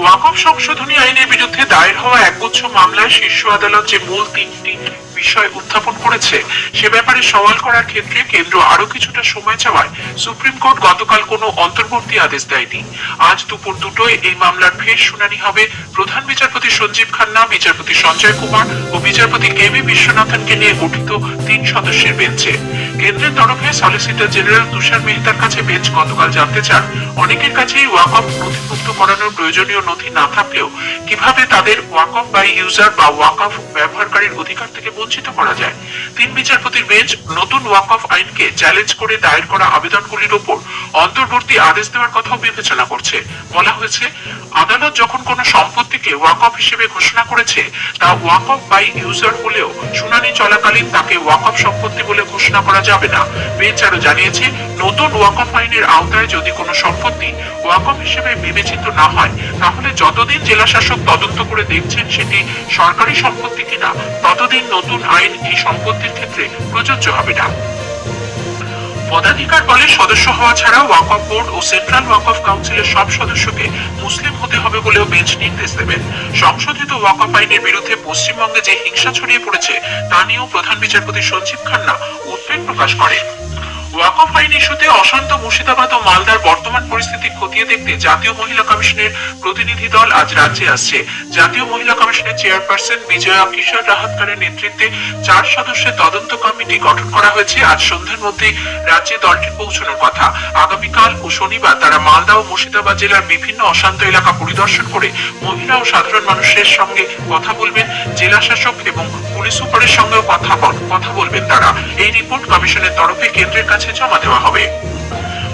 ওয়াকফ সংশোধনী আইনের বিরুদ্ধে দায়ের হওয়া একগুচ্ছ মামলায় শীর্ষ আদালত যে মূল তিনটি বিষয় উত্থাপন করেছে, সে ব্যাপারে সওয়াল করার ক্ষেত্রে কেন্দ্র আরও কিছুটা সময় চাওয়ায় সুপ্রিম কোর্ট গতকাল কোনো অন্তর্বর্তী আদেশ দেয়নি। আজ দুপুর দুটোয় এই মামলার ফের শুনানি হবে। প্রধান বিচারপতি সঞ্জীব খান্না, বিচারপতি সঞ্জয় কুমার ও বিচারপতি কে বি বিশ্বনাথনকে নিয়ে গঠিত তিন সদস্যের বেঞ্চে। কেন্দ্রের তরফে সলিসিটর জেনারেল তুষার মেহতার কাছে বেঞ্চ গতকাল জানতে চান। অনেকের কাছেই ওয়াকফ নথিভুক্ত করানোর প্রয়োজনীয় নথি না থাকলেও কীভাবে তাদের ওয়াকফ বাই ইউজার বা ওয়াকফ ব্যবহারকারীর অধিকার থেকে বঞ্চিত করা যায়? তিন বিচারপতির বেঞ্চ নতুন ওয়াকফ আইনকে চ্যালেঞ্জ করে দায়ের করা আবেদনগুলির উপর অন্তর্বর্তী আদেশ দেওয়ার কথাও বিবেচনা করছে। বলা হয়েছে, আদালত যখন কোনো সম্পত্তিকে ওয়াকফ হিসেবে ঘোষণা করেছে, তা ওয়াকফ বাই ইউজার হলেও শুনানি চলাকালীন তাকে ওয়াকফ সম্পত্তি বলে ঘোষণা করা যাবে না। বেঞ্চ আরও জানিয়েছে, নতুন ওয়াকফ আইনের আওতায় যদি কোনো সম্পত্তি ওয়াকফ হিসেবে বিবেচিত না হয়। তাহলে যতদিন জেলা শাসক তদন্ত করে দেখছেন সেটি সরকারি সম্পত্তি কিনা, ততদিন নতুন আইন এই সম্পত্তির ক্ষেত্রে প্রযোজ্য হবে না। পদাধিকার বলে সদস্য হওয়া ছাড়া ওয়াকফ বোর্ড ও সেন্ট্রাল ওয়াকফ কাউন্সিলের সব সদস্যকে মুসলিম হতে হবে বলেও বেঞ্চ নির্দেশ দেবেন। সংশোধিত ওয়াকফ আইনের বিরুদ্ধে পশ্চিমবঙ্গে যে হিংসা ছড়িয়ে পড়েছে, তা নিয়েও প্রধান বিচারপতি সঞ্জীব খান্না উদ্বেগ প্রকাশ করেন। ওয়াকফ আইন ইস্যুতে অশান্ত মুর্শিদাবাদ ও মালদার বর্তমান পরিস্থিতি খতিয়ে দেখতে জাতীয় মহিলা কমিশনের প্রতিনিধি দল আজ রাজ্যে আসছে। জাতীয় মহিলা কমিশনের চেয়ারপারসন বিজয়া কিশোর রাহাতকারের নেতৃত্বে চার সদস্যের তদন্ত কমিটি গঠন করা হয়েছে। আজ সন্ধ্যার মধ্যেই রাজ্যে দলটির পৌঁছানোর কথা। আগামীকাল ও শনিবার তারা মালদা ও মুর্শিদাবাদ জেলার বিভিন্ন অশান্ত এলাকা পরিদর্শন করে মহিলা ও সাধারণ মানুষের সঙ্গে কথা বলবেন, জেলা শাসক এবং পুলিশ সুপারের সঙ্গেও কথা কথা বলবেন তারা। এই রিপোর্ট কমিশনের তরফে কেন্দ্রের কাছে জমা দেওয়া হবে।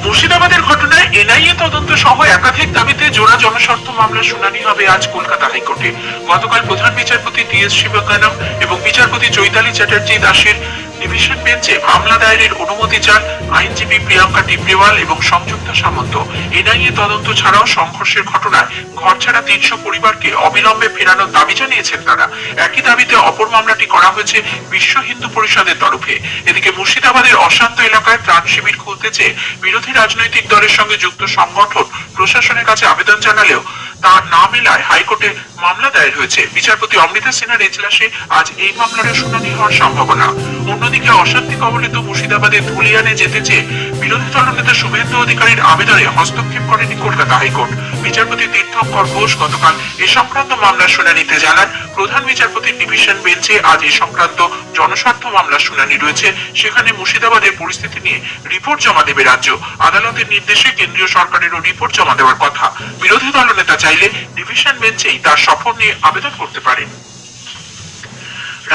মুর্শিদাবাদের ঘটনায় এনআইএ তদন্ত সহ একাধিক দাবিতে জোড়া জনস্বার্থ মামলা শুনানি হবে আজ কলকাতা হাইকোর্টে। গতকাল প্রধান বিচারপতি টি এস শিবকানম এবং বিচারপতি চৈতালি চ্যাটার্জি দাসের ডিভিশন বেঞ্চে মামলা দায়েরের অনুমতি চান আইনজীবী প্রিয়াঙ্কা টিবরিওয়াল এবং সংযুক্তা সামন্ত। এনআইএ তদন্ত ছাড়াও সংঘর্ষের ঘটনায় ঘরছাড়া তিনশো পরিবারকে অবিলম্বে ফেরানোর দাবি জানিয়েছেন তারা। একই দাবিতে অপর মামলাটি করা হয়েছে বিশ্ব হিন্দু পরিষদের তরফে। এদিকে মুর্শিদাবাদের অশান্ত এলাকায় ত্রাণ শিবির খুলতে চেয়ে বিরোধী রাজনৈতিক দলের সঙ্গে যুক্ত সংগঠন প্রশাসনের কাছে আবেদন জানালেও তা না মেলায় হাইকোর্টে মামলা দায়ের হয়েছে। বিচারপতি অমৃতা সিনহার এজলাসে আজ এই মামলার শুনানি হওয়ার সম্ভাবনা। অন্যদিকে অশান্তি কবলিত মুর্শিদাবাদের ধুলিয়ানে যেতে চেয়ে বিরোধী দলনেতা শুভেন্দু অধিকারীর আবেদনে হস্তক্ষেপ করেনি কলকাতা হাইকোর্ট। বিচারপতি তীর্থঙ্কর ঘোষ গতকাল এ সংক্রান্ত মামলার শুনানিতে জানান, প্রধান বিচারপতির ডিভিশন বেঞ্চে আজ এই সংক্রান্ত জনস্বার্থ মামলার শুনানি রয়েছে। সেখানে মুর্শিদাবাদের পরিস্থিতি নিয়ে রিপোর্ট জমা দেবে রাজ্য। আদালতের নির্দেশে কেন্দ্রীয় সরকারেরও রিপোর্ট জমা দেওয়ার কথা। বিরোধী দলনেতা চাইলে ডিভিশন বেঞ্চেই তার সফর নিয়ে আবেদন করতে পারেন।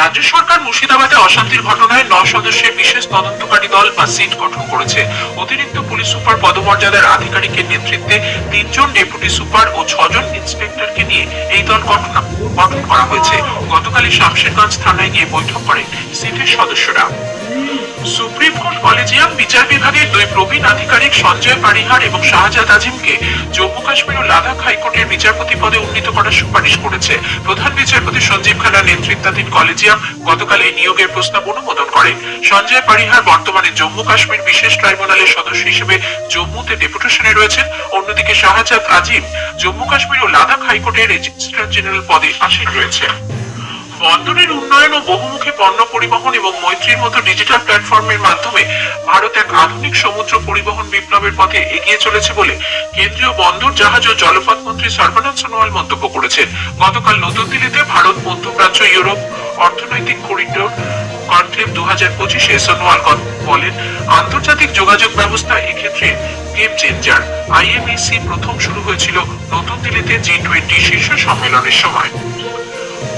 রাজ্য সরকার মুর্শিদাবাদে অশান্তির ঘটনায় ন সদস্যের বিশেষ তদন্তকারী দল বা সিট গঠন করেছে। অতিরিক্ত পুলিশ সুপার পদমর্যাদার আধিকারিকের নেতৃত্বে তিনজন ডেপুটি সুপার ও ছজন ইন্সপেক্টরকে নিয়ে এই দল গঠন গঠন করা হয়েছে। গতকালই শামশেরগঞ্জ থানায় গিয়ে বৈঠক করেন সিটের সদস্যরা। সুপ্রিম কোর্ট কলেজিয়াম বিচার বিভাগের দুই প্রবীণ আধিকারিক সঞ্জয় পারিহার এবং শাহজাদ আজিমকে জম্মু কাশ্মীর ও লাদাখ হাইকোর্টের বিচারপতি পদে উন্নীত করার সুপারিশ করেছে। প্রধান বিচারপতি সঞ্জীব খান্নার নেতৃত্বাধীন কলেজিয়াম গতকাল এই নিয়োগের প্রস্তাব অনুমোদন করে সঞ্জয় পারিহার বর্তমানে জম্মু কাশ্মীর বিশেষ ট্রাইব্যুনালের সদস্য হিসেবে জম্মুতে ডেপুটেশনে রয়েছেন। অন্যদিকে শাহজাদ আজিম জম্মু কাশ্মীর ও লাদাখ হাইকোর্টের রেজিস্ট্রার জেনারেল পদে আসীন রয়েছে বন্দরের উন্নয়ন ও বহুমুখী পণ্য পরিবহন এবং মৈত্রীর মতো ডিজিটাল প্ল্যাটফর্মের মাধ্যমে ভারত এক আধুনিক সমুদ্র পরিবহন বিপ্লবের পথে এগিয়ে চলেছে বলে কেন্দ্রীয় বন্দর, জাহাজ ও জলপথ মন্ত্রী সর্বানন্দ সোনোয়াল মন্তব্য করেছেন। গতকাল নতুন দিল্লিতে ভারত, মধ্যপ্রাচ্য, ইউরোপ, অর্থনৈতিক করিডোর কনক্লেভ দু হাজার পঁচিশে সোনোয়াল বলেন, আন্তর্জাতিক যোগাযোগ ব্যবস্থা এক্ষেত্রে গেম চেঞ্জার আইএমএসি প্রথম শুরু হয়েছিল নতুন দিল্লিতে জি টোয়েন্টি শীর্ষ সম্মেলনের সময়।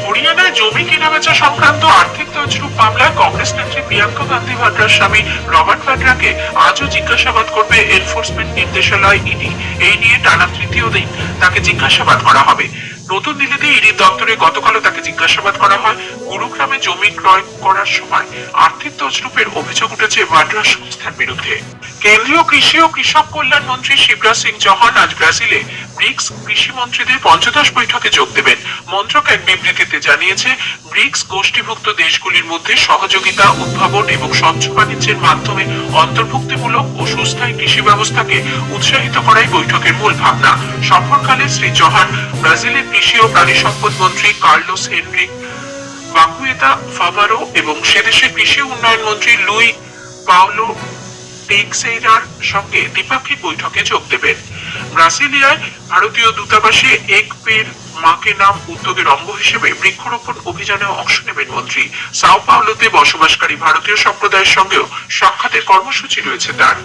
হরিয়ানায় জমি কেনাবেচা সংক্রান্ত আর্থিক তছরূপ মামলায় কংগ্রেস নেত্রী প্রিয়াঙ্কা গান্ধী ভাড্রার স্বামী রবার্ট ভাড্রাকে আজও জিজ্ঞাসাবাদ করবে এনফোর্সমেন্ট নির্দেশালয় ইডি। এই নিয়ে টানা তৃতীয় দিন তাকে জিজ্ঞাসাবাদ করা হবে। নতুন দিল্লিতে ইডি দপ্তরে গতকালও তাকে জিজ্ঞাসাবাদ করা হয়। গুরুগ্রামে জমি ক্রয় করার সময় আর্থিক তছরূপের অভিযোগ উঠেছে ভাড্রা সংস্থার বিরুদ্ধে। কেন্দ্রীয় কৃষি ও কৃষক কল্যাণ মন্ত্রী শিবরাজ সিং চৌহান আজ ব্রাজিলে ব্রিক্স কৃষি মন্ত্রীদের পঞ্চদশ বৈঠকে যোগ দেবেন। মন্ত্রক এক বিবৃতিতে জানিয়েছে, ব্রিক্স গোষ্ঠীভুক্ত দেশগুলির মধ্যে সহযোগিতা, উদ্ভাবন এবং স্বচ্ছ বাণিজ্যের মাধ্যমে অন্তর্ভুক্তিমূলক ও সুস্থায়ী কৃষি ব্যবস্থাকে উৎসাহিত করাই বৈঠকের মূল ভাবনা। সফরকালে শ্রী চৌহান ব্রাজিলের কৃষি ও প্রাণী সম্পদ মন্ত্রী কার্লোস হেনরিক, বাকুয়েতা ফাভারো এবং সেদেশের কৃষি উন্নয়ন মন্ত্রী লুই পাওলো টেক্সেইরার সঙ্গে দ্বিপাক্ষিক বৈঠকে যোগ দেবেন। ব্রাসিলিয়ায় ভারতীয় দূতাবাসে এক পের মাকে নাম উদ্যোগের অঙ্গ হিসেবে বৃক্ষরোপণ অভিযানে অংশ নেবেন মন্ত্রী। সাও পাওলোতে বসবাসকারী ভারতীয় সম্প্রদায়ের সঙ্গেও সাক্ষাতের কর্মসূচি রয়েছে তার।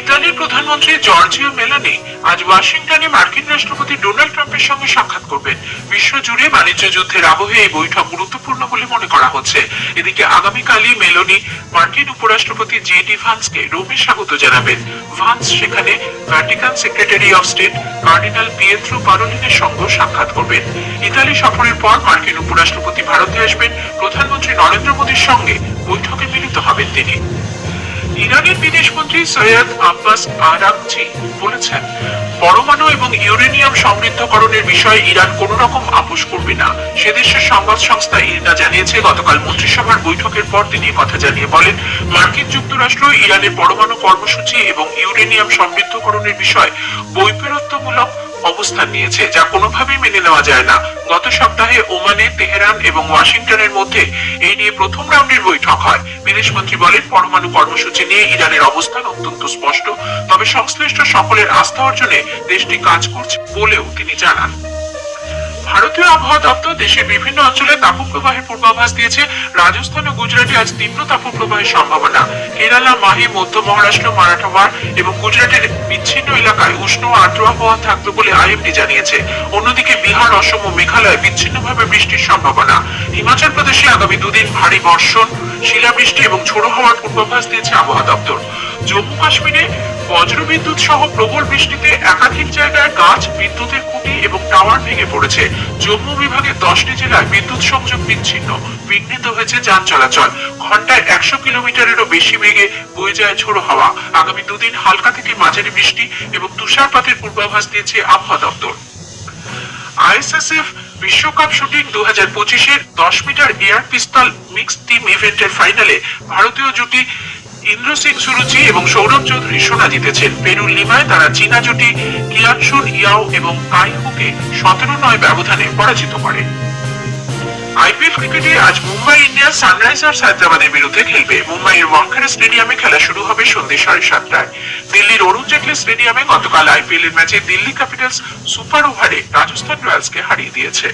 ইতালির প্রধানমন্ত্রী জর্জিও মেলানি আজ ওয়াশিংটনে মার্কিন রাষ্ট্রপতি ডোনাল্ড ট্রাম্পের সঙ্গে সাক্ষাৎ করবেন। বিশ্বজুড়ে বাণিজ্য যুদ্ধের আবহে এই বৈঠক গুরুত্বপূর্ণ বলে মনে করা হচ্ছে। এদিকে আগামীকালই মেলোনি মার্কিন উপরাষ্ট্রপতি জে ডি ভান্সকে রোমে স্বাগত জানাবেন। ভান্স সেখানে Vatican secretary of state cardinal Pietro পারোলিনের সঙ্গে সাক্ষাৎ করবেন। ইতালি সফরের পর মার্কিন উপরাষ্ট্রপতি ভারতে আসবেন। প্রধানমন্ত্রী নরেন্দ্র মোদীর সঙ্গে বৈঠকে মিলিত হবেন তিনি। ইরানের বিদেশমন্ত্রী সৈয়দ আব্বাস আরাকচি বলেছেন, পরমাণু এবং ইউরেনিয়াম সমৃদ্ধকরণের বিষয়ে ইরান কোন রকম আপোষ করবে না। সে দেশের সংবাদ সংস্থা ইরনা জানিয়েছে, গতকাল মন্ত্রিসভার বৈঠকের পর তিনি কথা জানিয়ে বলেন, মার্কিন যুক্তরাষ্ট্র ইরানের পরমাণু কর্মসূচি এবং ইউরেনিয়াম সমৃদ্ধকরণের বিষয়ে বৈপরীত্যমূলক অবস্থান নিয়েছে, যা কোনোভাবেই মেনে নেওয়া যায় না। গত সপ্তাহে ওমানে, তেহরান এবং ওয়াশিংটনের মধ্যে এই নিয়ে প্রথম রাউন্ডের বৈঠক হয়। বিদেশমন্ত্রী বলেন, পরমাণু কর্মসূচি নিয়ে ইরানের অবস্থান অত্যন্ত স্পষ্ট, তবে সংশ্লিষ্ট সকলের আস্থা অর্জনে দেশটি কাজ করছে বলেও তিনি জানান। ভারতীয় আবহাওয়া দপ্তর দেশের বিভিন্ন অঞ্চলে তাপপ্রবাহের পূর্বাভাস দিয়েছে। রাজস্থান ও গুজরাটে আজ তীব্র তাপপ্রবাহের সম্ভাবনা। কেরালা, মাহি, মধ্য মহারাষ্ট্র মারাঠাওয়াড় এবং গুজরাটের বিচ্ছিন্ন এলাকায় উষ্ণ আর্দ্র আবহাওয়া থাকবে বলে আইএমডি জানিয়েছে। অন্যদিকে বিহার, অসম ও মেঘালয়ে বিচ্ছিন্নভাবে বৃষ্টির সম্ভাবনা। হিমাচল প্রদেশে আগামী দুদিন ভারী বর্ষণ। শিলাবৃষ্টি এবং ঝোড়ো হওয়ার পূর্বাভাস দিয়েছে আবহাওয়া দপ্তর। জম্মু কাশ্মীরে বজ্রবিদ্যুৎ সহ প্রবল বৃষ্টিতে একাধিক জায়গায় গাছ, বিদ্যুতের খুঁটি এবং টাওয়ার ভেঙে পড়েছে। জম্মু বিভাগের দশটি জেলায় বিদ্যুৎ সংযোগ বিচ্ছিন্ন। বিঘ্নিত হয়েছে যান চলাচল। ঘন্টায় একশো কিলোমিটারেরও বেশি বেগে বয়ে যায় ঝোড়ো হাওয়া। আগামী দুদিন হালকা থেকে মাঝারি বৃষ্টি এবং তুষারপাতের পূর্বাভাস দিয়েছে আবহাওয়া দপ্তর। আইএসএসএফ বিশ্বকাপ শুটিং দু হাজার পঁচিশের দশ meter air pistol mixed team ইভেন্টের ফাইনালে ভারতীয় জুটি ইন্দ্র সিং সুরুচি এবং সৌরভ চৌধুরী সোনা জিতেছেন। পেরুর লিমায় তারা চীনা জুটি কিয়ানসুন ইয়াও এবং কাইহুকে সতেরো নয় ব্যবধানে পরাজিত করে। ক্রিকেটে আজ মুম্বাই ইন্ডিয়ান্স সানরাইজার্স হায়দ্রাবাদের বিরুদ্ধে খেলবে। মুম্বাইয়ের ওয়াংখেড়ে স্টেডিয়ামে খেলা শুরু হবে সন্ধ্যে সাড়ে সাতটায়। দিল্লির অরুণ জেটলি স্টেডিয়ামে গতকাল আইপিএল এর ম্যাচে দিল্লি ক্যাপিটালস সুপার ওভারে রাজস্থান রয়্যালসকে হারিয়ে দিয়েছে।